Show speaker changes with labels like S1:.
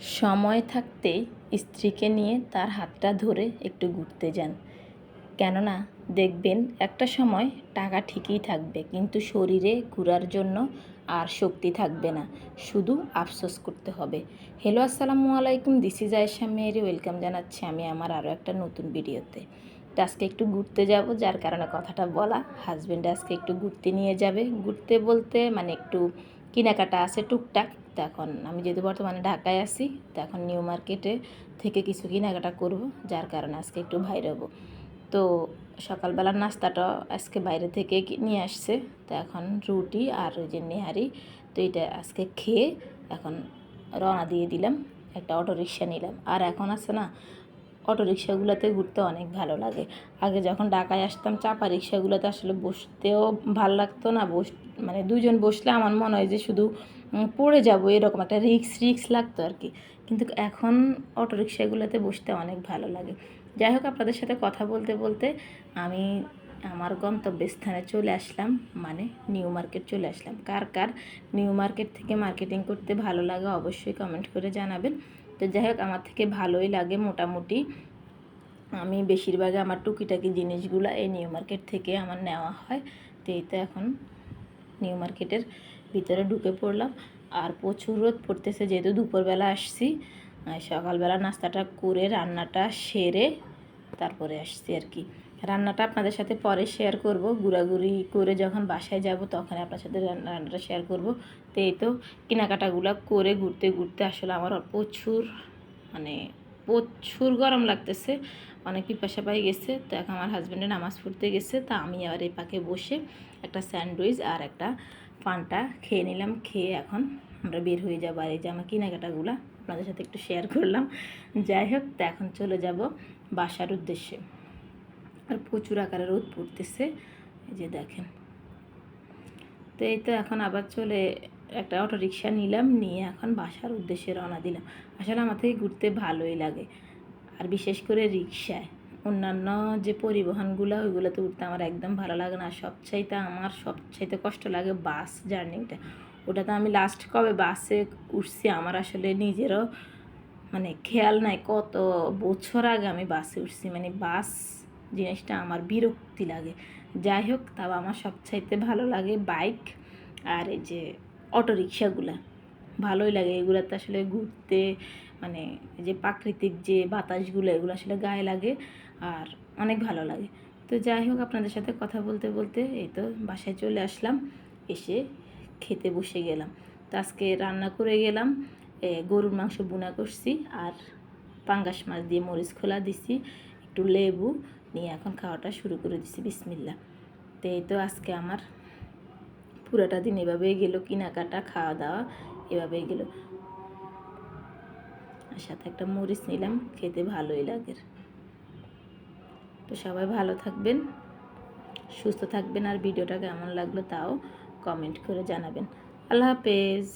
S1: সময় থাকতে স্ত্রীকে নিয়ে তার হাতটা ধরে একটু ঘুরতে যান। কেননা, দেখবেন একটা সময় টাকা ঠিকই থাকবে, কিন্তু শরীরে ঘোরার জন্য আর শক্তি থাকবে না। শুধু আফসোস করতে হবে। হ্যালো, আসসালামু আলাইকুম, দিস ইজ আয়েশা মেয়েরি ওয়েলকাম জানাচ্ছি আমি আমার আরও একটা নতুন ভিডিওতে। আজকে একটু ঘুরতে যাব, যার কারণে কথাটা বলা। হাজব্যান্ড আজকে একটু ঘুরতে নিয়ে যাবে। ঘুরতে বলতে মানে একটু কেনাকাটা আছে টুকটাক, তো এখন আমি যেহেতু বর্তমানে ঢাকায় আছি, তো এখন নিউ মার্কেটে থেকে কিছু কেনাকাটা করব, যার কারণে আজকে একটু বাইরে হব। তো সকালবেলার নাস্তাটা আজকে বাইরে থেকে নিয়ে আসছে, তো এখন রুটি আর ওই যে নেহারি, তো এটা আজকে খেয়ে এখন রওনা দিয়ে দিলাম, একটা অটো রিক্সা নিলাম। আর এখন আছে না অটো রিক্সাগুলোতে ঘুরতে অনেক ভালো লাগে। আগে যখন ঢাকায় আসতাম চাপা রিক্সাগুলোতে আসলে বসতেও ভালো লাগতো না। বস মানে দুজন বসলে আমার মনে হয় যে শুধু পড়ে যাব, এরকম একটা রিক্স রিক্স লাগতো আর কি। কিন্তু এখন অটো রিক্সাগুলোতে বসতে অনেক ভালো লাগে। যাই হোক, আপনাদের সাথে কথা বলতে বলতে আমি আমার গন্তব্যস্থানে চলে আসলাম মানে নিউ মার্কেট চলে আসলাম। কার কার নিউ মার্কেট থেকে মার্কেটিং করতে ভালো লাগে অবশ্যই কমেন্ট করে জানাবেন। তো যাই হোক, আমার থেকে ভালোই লাগে মোটামুটি। আমি বেশিরভাগ আমার টুকিটাকি জিনিসগুলো এই নিউ মার্কেট থেকে আমার নেওয়া হয়। তো এই তো এখন নিউ মার্কেটের ভিতরে ঢুকে পড়লাম। আর প্রচুর রোদ পড়তেছে, যেহেতু দুপুরবেলা আসছি। সকালবেলা নাস্তাটা করে, রান্নাটা সেরে তারপরে আসছি আর কি। রান্নাটা আপনাদের সাথে পরে শেয়ার করব। গুড়াগুড়ি করে যখন বাসায় যাব তখন আপনার সাথে রান্নাটা শেয়ার করব। তো এই তো কেনাকাটাগুলো করে ঘুরতে ঘুরতে আসলে আমার প্রচুর মানে প্রচুর গরম লাগতেছে। অনেক পিপাসা পাই গেছে। তো এখন আমার হাজব্যান্ডে নামাজ পড়তে গেছে। তা আমি আবার এই পাকে বসে একটা স্যান্ডউইচ আর একটা পানটা খেয়ে নিলাম। খেয়ে এখন আমরা বের হয়ে যাব। আর এই যে আমার কেনাকাটাগুলো আপনাদের সাথে একটু শেয়ার করলাম। যাই হোক, তো এখন চলে যাব বাসার উদ্দেশ্যে। আর প্রচুর আকারে রোদ পড়তেছে। এই যে দেখেন। তো এই তো এখন আবার চলে একটা অটো রিক্সা নিলাম, নিয়ে এখন বাসার উদ্দেশ্যে রওনা দিলাম। আসলে আমার থেকে ঘুরতে ভালোই লাগে। আর বিশেষ করে রিক্সায় অন্যান্য যে পরিবহনগুলো, ওইগুলোতে উঠতে আমার একদম ভালো লাগে না। সবচাইতে আমার সবচাইতে কষ্ট লাগে বাস জার্নিটা। ওটাতে আমি লাস্ট কবে বাসে উঠছি আমার আসলে নিজেরও মানে খেয়াল নাই। কত বছর আগে আমি বাসে উঠছি। মানে বাস জিনিসটা আমার বিরক্তি লাগে। যাই হোক তাও আমার সবচাইতে ভালো লাগে বাইক আর এই যে অটো রিক্সাগুলা ভালোই লাগে এগুলাতে আসলে ঘুরতে মানে যে প্রাকৃতিক যে বাতাসগুলো, এগুলো আসলে গায়ে লাগে আর অনেক ভালো লাগে। তো যাই হোক আপনাদের সাথে কথা বলতে বলতে এই তো বাসায় চলে আসলাম, এসে খেতে বসে গেলাম। তো আজকে রান্না করে গেলাম গরুর মাংস বুনা করছি আর পাঙ্গাস মাছ দিয়ে মরিচ খোলা দিছি, একটু লেবু নিয়ে এখন খাওয়াটা শুরু করে দিছি বিসমিল্লা তো এই তো আজকে আমার পুরোটা দিন এভাবেই গেল, কেনাকাটা খাওয়া দাওয়া এভাবেই গেল। আর সাথে একটা মরিচ নিলাম, খেতে ভালোই লাগে। তো সবাই ভালো থাকবেন, সুস্থ থাকবেন, আর ভিডিওটা কেমন লাগল তাও কমেন্ট করে জানাবেন। আল্লাহ হাফেজ।